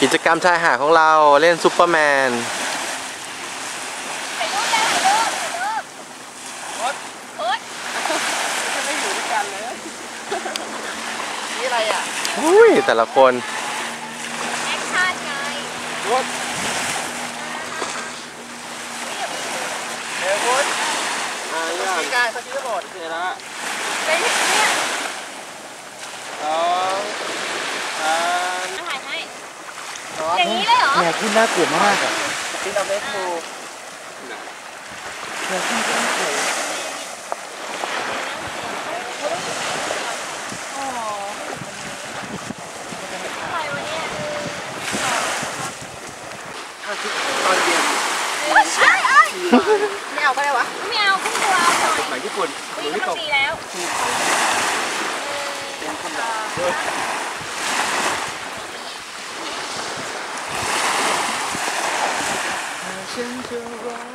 กิจกรรมชายหาดของเราเล่นซูเปอร์แมนถ่ายรูปเลยถ่ายรูปถ่ายรูปโอ๊ยจะไม่อยู่ด้วยกันเลยนี่อะไรอะอุ้ยแต่ละคนแอคชั่นไงรถเดี๋ยวพุทธอ่าเนี่ยพี่กายเขาชี้ระเบิดเสร็จแล้ว ไปถึงเนี่ย สองสาม มาถ่ายให้ สอง อย่างนี้เลยเหรอเนี่ยขึ้นน่ากลัวมากอะที่เราเล่นดูเนี่ยขึ้นก็น่ากลัวถ่ายวะเนี่ยตอนเย็นเอ้ยเอ้ยเอ้ยไม่เอาก็ได้วะไม่เอาขึ้นตัวเอาหน่อยหมายญี่ปุ่นนี่กำลังดีแล้วเป็นคำด่าฉั นจะรัก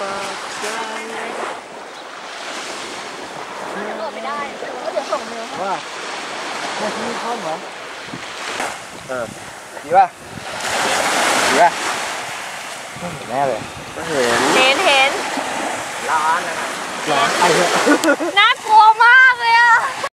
ปากใจโดดไม่ได้ก็เดี๋ยวส่งเมลให้ว่าแค่ที่เข้าเหรอดีป่ะดีป่ะไม่เห็นแน่เลยก็เห็นเห็นเห็น ร้านนะร้อนไปเถอะน่าก